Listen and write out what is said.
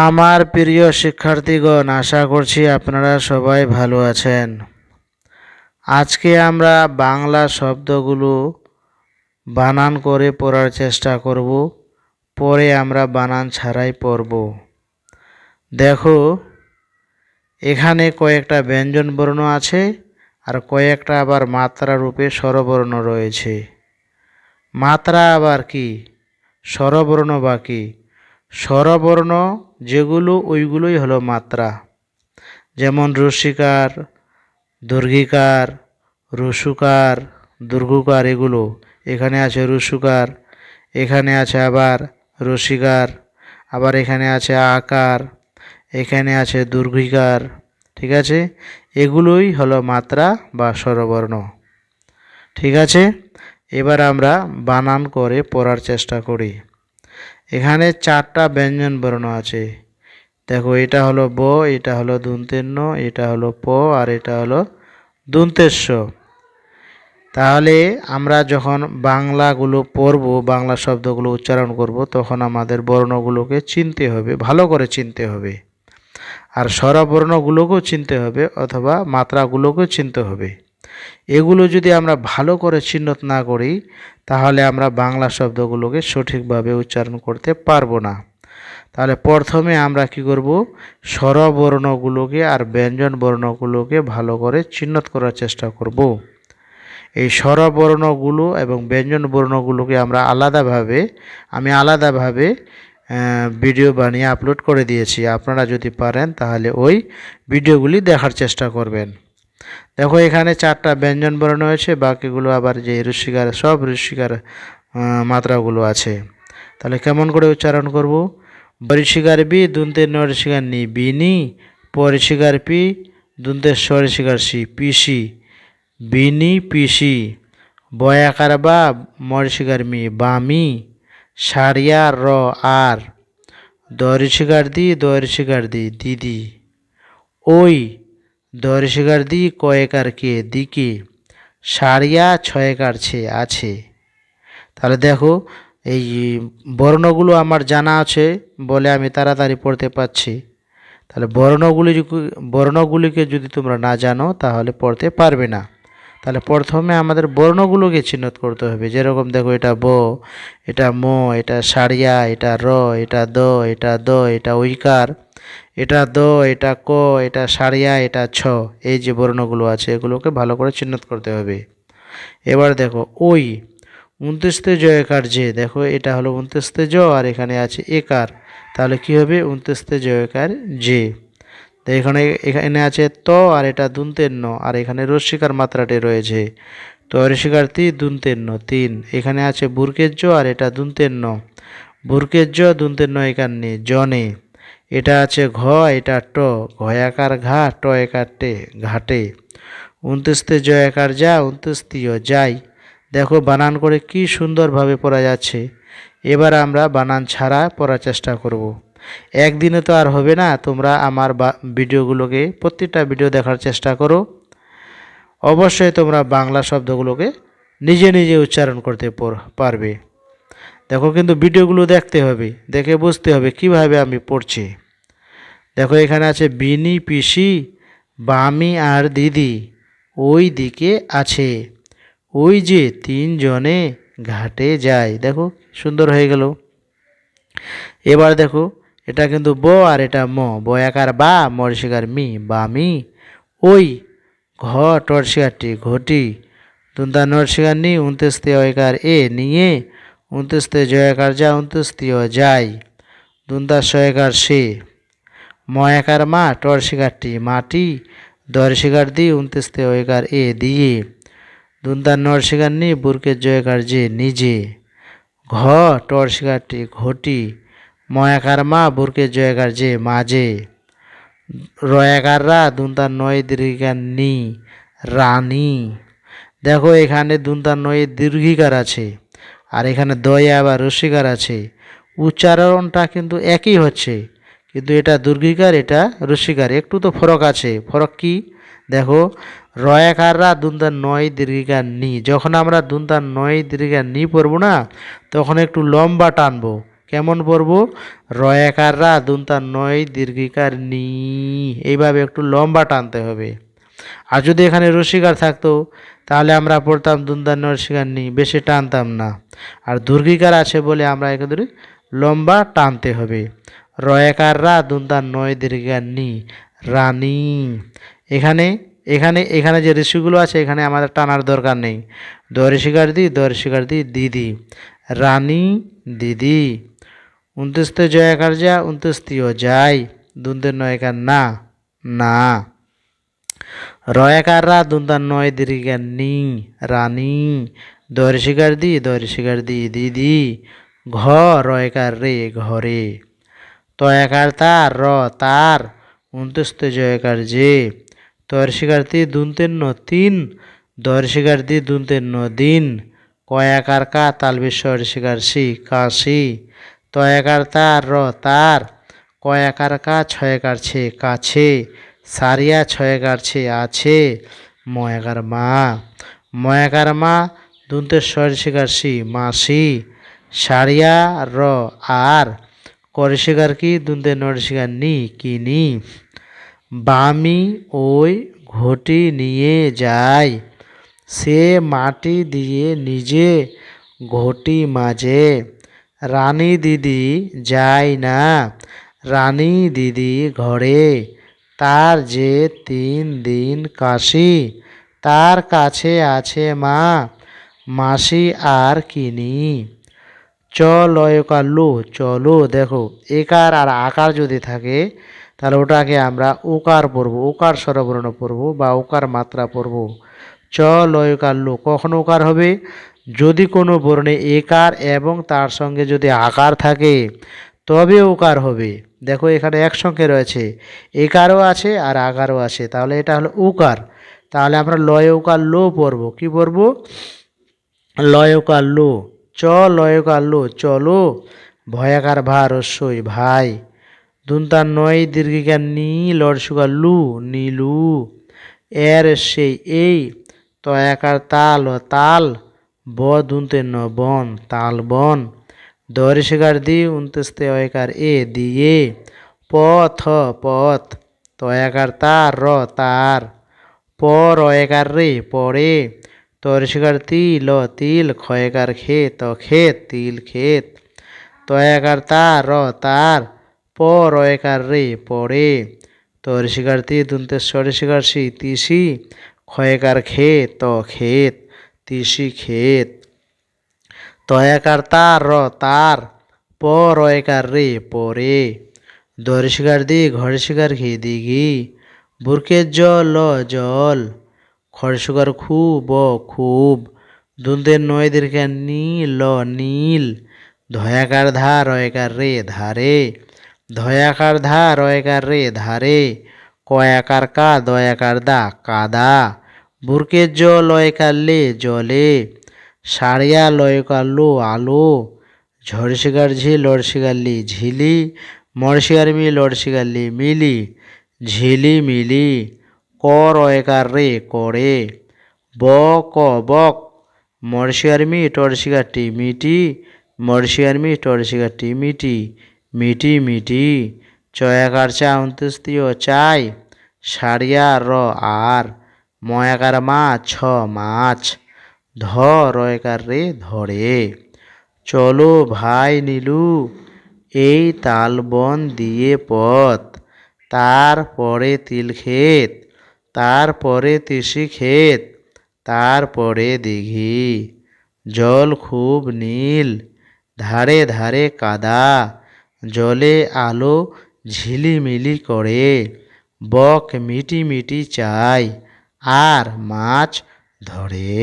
আমার প্রিয় শিক্ষার্থীগণ, আশা করছি আপনারা সবাই ভালো আছেন। আজকে আমরা বাংলা শব্দগুলো বানান করে পড়ার চেষ্টা করব, পরে আমরা বানান ছাড়াই পড়ব। দেখো, এখানে কয়েকটা ব্যঞ্জন বর্ণ আছে, আর কয়েকটা আবার মাত্রা রূপে স্বরবর্ণ রয়েছে। মাত্রা আবার কি? স্বরবর্ণ বা কি? স্বরবর্ণ যেগুলো, ওইগুলোই হলো মাত্রা। যেমন রসিকার দুর্গিকার রসুকার দুর্গুকার এগুলো। এখানে আছে রসুকার, এখানে আছে আবার রসিকার আবার এখানে আছে আকার, এখানে আছে দুর্ঘিকার, ঠিক আছে? এগুলোই হলো মাত্রা বা স্বরবর্ণ। ঠিক আছে? এবার আমরা বানান করে পড়ার চেষ্টা করি। এখানে চারটা ব্যঞ্জন বর্ণ আছে। দেখো, এটা হলো ব, এটা হলো দন্তেন্ন, এটা হলো প, আর এটা হলো দন্তেস্ব তাহলে আমরা যখন বাংলাগুলো পড়ব, বাংলা শব্দগুলো উচ্চারণ করব, তখন আমাদের বর্ণগুলোকে চিনতে হবে, ভালো করে চিনতে হবে। আর স্বরবর্ণগুলোকেও চিনতে হবে, অথবা মাত্রাগুলোকেও চিনতে হবে। এগুলো যদি আমরা ভালো করে চিহ্নত না করি, তাহলে আমরা বাংলা শব্দগুলোকে সঠিকভাবে উচ্চারণ করতে পারব না। তাহলে প্রথমে আমরা কি করব? স্বরবর্ণগুলোকে আর ব্যঞ্জন বর্ণগুলোকে ভালো করে চিহ্নত করার চেষ্টা করব। এই স্বরবর্ণগুলো এবং ব্যঞ্জন বর্ণগুলোকে আমরা আলাদাভাবে, আমি আলাদাভাবে ভিডিও বানিয়ে আপলোড করে দিয়েছি। আপনারা যদি পারেন, তাহলে ওই ভিডিওগুলি দেখার চেষ্টা করবেন। দেখো, এখানে চারটা ব্যঞ্জন বর্ণ হয়েছে, বাকিগুলো আবার যে ঋষিকার, সব ঋষিকার মাত্রাগুলো আছে। তাহলে কেমন করে উচ্চারণ করব? বরিশিকার বি দুন্তের নরিশিকার নি বিনি পরিশিকার পি দুন্তের সরিশিকার সি পিসি বিনি পিসি বয়াকার বা মরিশিকার মি বামি সারিয়া, র, আর। দরিশিকার দি দরিশিকার দি দিদি ওই দর্শিকার দি কয়েকার কে? দিকে সারিয়া ছয়েকার ছে, আছে। তাহলে দেখো, এই বর্ণগুলো আমার জানা আছে বলে আমি তাড়াতাড়ি পড়তে পারছি। তাহলে বর্ণগুলি বর্ণগুলিকে যদি তোমরা না জানো, তাহলে পড়তে পারবে না। তাহলে প্রথমে আমাদের বর্ণগুলোকে চিহ্নিত করতে হবে। যেরকম দেখো, এটা ব, এটা ম, এটা সারিয়া, এটা র, এটা দ এটা দ, এটা ঐকার। এটা দ, এটা ক, এটা সারিয়া, এটা ছ। এই যে বর্ণগুলো আছে, এগুলোকে ভালো করে চিহ্নিত করতে হবে। এবার দেখো, ওই, উনত্রিশতে জয়কার যে দেখো, এটা হলো উনত্রিশতে জ, আর এখানে আছে একার। তাহলে কি হবে? উনত্রিশতে জয়কার যে এখানে এখানে আছে ত, আর এটা দুন্তের ন, আর এখানে রস্বীকার মাত্রাটি রয়েছে। তো রসিকার তি দুন্তের ন, তিন। এখানে আছে বুরকের জ, আর এটা দুন্তের ন। বুরকের জ, দুন্তের ন এখানে জনে। এটা আছে ঘ এটা ট, ঘয়াকার ঘা, ট একার টে ঘাটে। উনত্রিশতে জ একার যা, উনত্রিশতীয় যাই। দেখো বানান করে কি সুন্দরভাবে পড়া যাচ্ছে। এবার আমরা বানান ছাড়া পড়ার চেষ্টা করব। একদিনে তো আর হবে না, তোমরা আমার ভিডিওগুলোকে, প্রত্যেকটা ভিডিও দেখার চেষ্টা করো। অবশ্যই তোমরা বাংলা শব্দগুলোকে নিজে নিজে উচ্চারণ করতে পারবে। দেখো কিন্তু ভিডিওগুলো দেখতে হবে, দেখে বুঝতে হবে কীভাবে আমি পড়ছি। দেখো এখানে আছে বিনি পিসি বামি আর দিদি। ওই দিকে আছে। ওই যে তিনজনে ঘাটে যায়। দেখো, সুন্দর হয়ে গেল। এবার দেখো, এটা কিন্তু ব আর এটা ম। বয়াকার বা মরশিকার মি বামি ওই ঘ টরশিকারটি ঘটি। তুন্দা নরশিকার নি উনতেস্তে অয়কার এ, নিয়ে উনতেস্তে জয়াকার যা উনতেস্তি যাই দুন্দা শয়কার সে। ময়াকার মা টর শিকারটি মাটি দর শিকার দি উনতেস্তে ওয়েকার এ, দিয়ে। দুন্দার নর শিকার নি বুরকের জয়কার যে, নিজে। ঘ টর শিকারটি ঘটি ময়াকার মা বুরকের জয়কার যে, মাঝে। রয়াকাররা দুন্দার নয় দীর্ঘিকার নি রানী দেখো, এখানে দুন্দার নয় দীর্ঘিকার আছে, আর এখানে দয়া বা রসিকার আছে। উচ্চারণটা কিন্তু একই হচ্ছে। কিন্তু এটা দুর্গিকার, এটা রসিকার। একটু তো ফরক আছে। ফরক কি? দেখো, রয়াকাররা দুন্দার নয়, দীর্ঘিকার নি। যখন আমরা দুন্দার নয়, দীর্ঘিকার নি পড়ব না, তখন একটু লম্বা টানবো। কেমন পড়ব? রয়াকার রা দুনতার নয়, দীর্ঘিকার নি। এইভাবে একটু লম্বা টানতে হবে। আর যদি এখানে রসিকার থাকতো, তাহলে আমরা পড়তাম দুন্দার নরসিকার নি। বেশি টানতাম না। আর দুর্গিকার আছে বলে আমরা এখানে লম্বা টানতে হবে। রয়াকার রা দুন্দার নয় দীর্ঘিকার নি রানী। এখানে এখানে এখানে যে ঋষিগুলো আছে, এখানে আমাদের টানার দরকার নেই। দর্শিকার দি দর্শিকার দি দিদি। রানী, দিদি। উনত্রিশতে জয়াকার যা উনত্রিশটিও যাই। দুন্দের নয়কার না না। রয়াকার রা দুন্দার নয় দীর্ঘার নি রানী। দর্শিকার দি দর্শিকার দি দিদি। ঘ রয়কার রে ঘরে। তয়াকার তার, র তার উনত্রিশতে জয়কার যে। তর্ষিকার্থী দুনতের ন তিন দর্শিকার্থী দুনতের ন দিন। কয়াকার কা, তাল বিশ্বর শিকার সি কাশি তয়াকার তার, র তার কয়াকার কা ছয়কার ছে কাছে সারিয়া ছয়কার ছে আছে ময়াকার মা ময়াকার মা দুনতের স্বর শিকার সি মাসি সারিয়া, র, আর করশিকার কি? দুনতে নরশিকার নি কিনি বামি ওই ঘটি নিয়ে যায়, সে মাটি দিয়ে নিজে ঘটি মাঝে রানী দিদি যায় না, রানী দিদি ঘরে। তার যে তিন দিন কাশি, তার কাছে আছে মা, মাসি আর কিনি চ লয়কাল্লু চলো দেখো, একার আর আকার যদি থাকে, তাহলে ওটাকে আমরা উকার পড়ব, উকার স্বরবর্ণ পড়ব বা উকার মাত্রা পড়ব। চ লয়কাল্লু কখন উকার হবে? যদি কোনো বর্ণে একার এবং তার সঙ্গে যদি আকার থাকে, তবে উকার হবে। দেখো এখানে একসঙ্গে রয়েছে, একারও আছে আর আকারও আছে, তাহলে এটা হলো উকার। তাহলে আমরা লয় উকার লো পড়ব, কি পড়ব? লয় উকার লো চ লয়কার লো চলো, ভয়াকার ভা রস্যই ভাই। দুনতার নয় দীর্ঘিকার নি লড়সুকার লু, নীলু। এর সেই এই তয়াকার তাল তাল, ব দুনতে ন বন, তাল বন। দরিশিকার দি উনতেস্তে অয়কার এ দিয়ে পথ পথ, তয়াকার তার র তার। প রয়কার রে, পরে। তরসিকার তিল তিল ক্ষয়কার ক্ষেত ক্ষেত তিল ক্ষেত। তয়াকার তার র তার প রয়কার রে পরে। তরসিকার তি দুনতে সরিষিকার সি, তিসি ক্ষয়কার ক্ষেত ক্ষেত, তিসি ক্ষেত। তয়াকার তার র তার প রয়কার রে পরে। দর্শিকার দি ঘরশিকার ঘি। দিঘি বুরকের জল ল খরসুকার খুব খুব। দুনদের নয় দীর্ঘা নীল নীল। ধয়াকার ধা, রয়কার রে ধারে। ধয়াকার ধা, রয়কার রে ধারে। কয়াকার কা, দয়াকার দা, কাদা। বুরকের জ, লয়কার লে, জলে। সারিয়া লয়কার লো, আলো। ঝড়শিকার ঝি লড়শিকাল্লি ঝিলি। মরশিকার মি লড়শিকাল্লি মিলি। ঝিলি, মিলি। ক করে। ব ক বক মরশিয়ার মি টরশিকার টি মিটি মরশিয়ার মি টরশিকার টি মিটি মিটি। মিটি চয়াকার চা উনত্রিশতীয় চাই, সারিয়া র আর। ময়াকার মা, ছ মাছ। ধ রয়কার রে ধরে। চলো ভাই নীলু, এই তালবন দিয়ে পথ। তারপরে তিল ক্ষেত তারপরে তিসি ক্ষেত, তারপরে দিঘি। জল খুব নীল, ধারে ধারে কাদা, জলে আলো ঝিলিমিলি করে। বক মিটি মিটি চায়, আর মাছ ধরে।